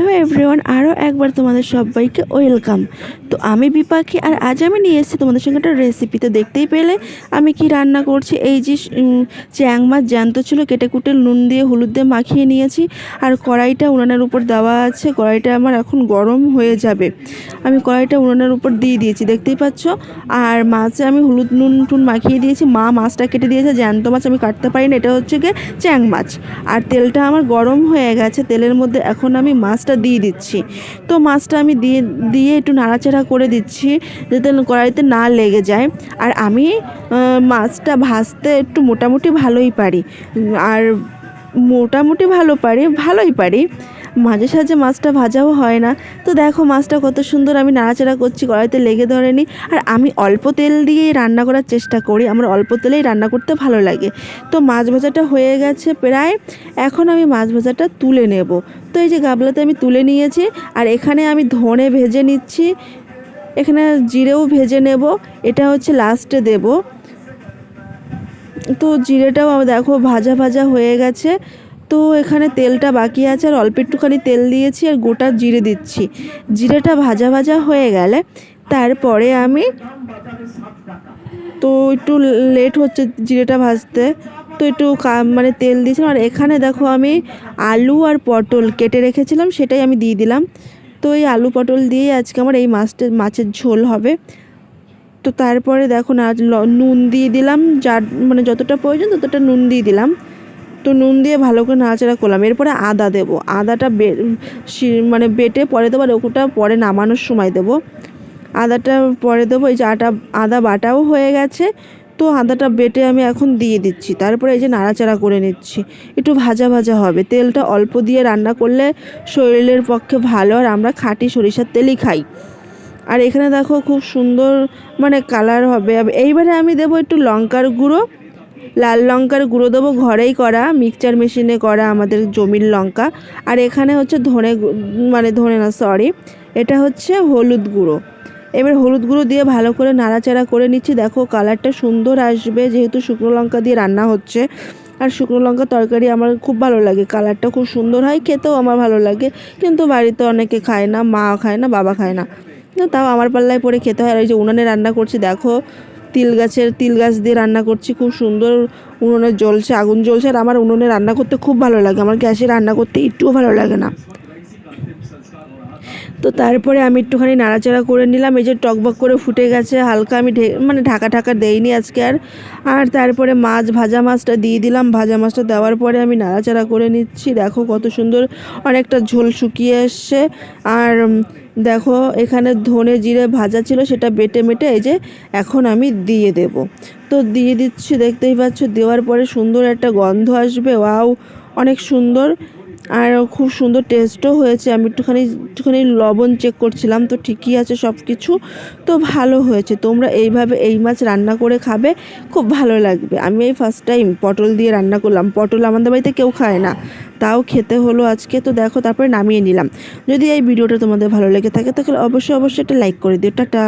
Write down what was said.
Hello everyone আরও একবার তোমাদের সবাইকে ওয়েলকাম। তো আমি বিপাখি আর আজ আমি নিয়ে এসেছি তোমাদের সঙ্গে একটা রেসিপি তো দেখতেই পেলে আমি কি রান্না করছি? এই যে চ্যাং মাছ জ্যান্ত ছিল, কেটে কুটে নুন দিয়ে হলুদ দিয়ে মাখিয়ে নিয়েছি। আর কড়াইটা উনানের উপর দেওয়া আছে। কড়াইটা আমার এখন গরম হয়ে যাবে। আমি কড়াইটা উনানের উপর দিয়ে দিয়েছি, দেখতেই পাচ্ছ? আর মাছে আমি হলুদ নুন টুন মাখিয়ে দিয়েছি। মা মাছটা কেটে দিয়েছে। জ্যান্ত মাছ আমি কাটতে পারি না এটা হচ্ছে গিয়ে চ্যাং মাছ আর তেলটা আমার গরম হয়ে গেছে। তেলের মধ্যে এখন আমি মাছটা দিয়ে দিচ্ছি। তো মাছটা আমি দিয়ে দিয়ে একটু নাড়াচাড়া করে দিচ্ছি যাতে কড়াইতে না লেগে যায়। আর আমি মাছটা ভাজতে একটু মোটামুটি ভালোই পারি। আর মোটামুটি ভালো পারি, ভালোই পারি। মাঝে সাঝে মাছটা ভাজাও হয় না। তো দেখো মাছটা কত সুন্দর আমি নাড়াচাড়া করছি, কড়াইতে লেগে ধরেনি। আর আমি অল্প তেল দিয়েই রান্না করার চেষ্টা করি, আমার অল্প তেলেই রান্না করতে ভালো লাগে। তো মাছ ভাজাটা হয়ে গেছে প্রায়, এখন আমি মাছ ভাজাটা তুলে নেব। তো এই যে গাবলাতে আমি তুলে নিয়েছি, আর এখানে আমি ধনে ভেজে নিচ্ছি। এখানে জিরেও ভেজে নেব, এটা হচ্ছে লাস্টে দেব। তো জিরেটাও দেখো ভাজা ভাজা হয়ে গেছে। তো এখানে তেলটা বাকি আছে আর অল্প একটুখানি তেল দিয়েছি আর গোটা জিরে দিচ্ছি। জিরেটা ভাজা ভাজা হয়ে গেলে তারপরে আমি তো একটু লেট হচ্ছে জিরেটা ভাজতে, তো একটু মানে তেল দিয়েছিলাম। আর এখানে দেখো আমি আলু আর পটল কেটে রেখেছিলাম, সেটাই আমি দিয়ে দিলাম। তো এই আলু পটল দিয়ে আজকে আমার এই মাছটা, মাছের ঝোল হবে। তো তারপরে দেখো না নুন দিয়ে দিলাম, যার মানে যতটা প্রয়োজন ততটা নুন দিয়ে দিলাম। তো নুন দিয়ে ভালো করে নাড়াচাড়া করলাম। এরপরে আদা দেবো। আদাটা বে মানে বেটে পরে দেবো আর পরে নামানোর সময় দেবো। আদাটা পরে দেবো। এই যে আটা, আদা বাটাও হয়ে গেছে। তো আদাটা বেটে আমি এখন দিয়ে দিচ্ছি। তারপরে এই যে নাড়াচাড়া করে নিচ্ছি। একটু ভাজা ভাজা হবে। তেলটা অল্প দিয়ে রান্না করলে শরীরের পক্ষে ভালো আর আমরা খাঁটি সরিষার তেলই খাই। আর এখানে দেখো খুব সুন্দর মানে কালার হবে। এইবারে আমি দেবো একটু লঙ্কার গুঁড়ো। লাল লঙ্কার গুঁড়ো দেবো, ঘরেই করা, মিক্সচার মেশিনে করা আমাদের জমির লঙ্কা। আর এখানে হচ্ছে ধনে মানে ধনে না সরি এটা হচ্ছে হলুদ গুঁড়ো। এবার হলুদ গুঁড়ো দিয়ে ভালো করে নাড়াচাড়া করে নিচ্ছি। দেখো কালারটা সুন্দর আসবে, যেহেতু শুকনো লঙ্কা দিয়ে রান্না হচ্ছে। আর শুকনো লঙ্কা তরকারি আমার খুব ভালো লাগে কালারটা খুব সুন্দর হয়, খেতেও আমার ভালো লাগে। কিন্তু বাড়িতে অনেকে খায় না মা খায় না, বাবা খায় না। তাও আমার পাল্লায় পরে খেতে হয়। আর এই যে উনুনে রান্না করছি, দেখো তিল গাছের, তিল গাছ দিয়ে রান্না করছি, খুব সুন্দর উনুনে জ্বলছে, আগুন জ্বলছে, আর আমার উনুনে রান্না করতে খুব ভালো লাগে, আমার গ্যাসে রান্না করতে একটুও ভালো লাগে না। তো তারপরে আমি একটুখানি নাড়াচাড়া করে নিলাম, এই যে টকবক করে ফুটে গেছে, হালকা আমি মানে ঢাকা ঢাকা দেইনি আজকে আর। আর তারপরে মাছ, ভাজা মাছটা দিয়ে দিলাম, ভাজা মাছটা দেওয়ার পরে আমি নাড়াচাড়া করে নিচ্ছি, দেখো কত সুন্দর অনেকটা ঝোল শুকিয়ে এসছে। আর দেখো, এখানে ধনে জিরে ভাজা ছিল, সেটা বেটে মেটে এই যে এখন আমি দিয়ে দেব। তো দিয়ে দিচ্ছি, দেখতেই পাচ্ছ, দেওয়ার পরে সুন্দর একটা গন্ধ আসবে, ওয়াও, অনেক সুন্দর। আর খুব সুন্দর টেস্টও হয়েছে, আমি একটুখানি একটুখানি লবণ চেক করছিলাম, তো ঠিকই আছে সব কিছু তো ভালো হয়েছে, তোমরা এইভাবে এই মাছ রান্না করে খাবে, খুব ভালো লাগবে। আমি এই ফার্স্ট টাইম পটল দিয়ে রান্না করলাম, পটল আমাদের বাড়িতে কেউ খায় না। তাও খেতে হলো আজকে। তো দেখো, তারপরে নামিয়ে নিলাম। যদি এই ভিডিওটা তোমাদের ভালো লেগে থাকে, তাহলে অবশ্যই অবশ্যই একটা লাইক করে দিও। টাটা।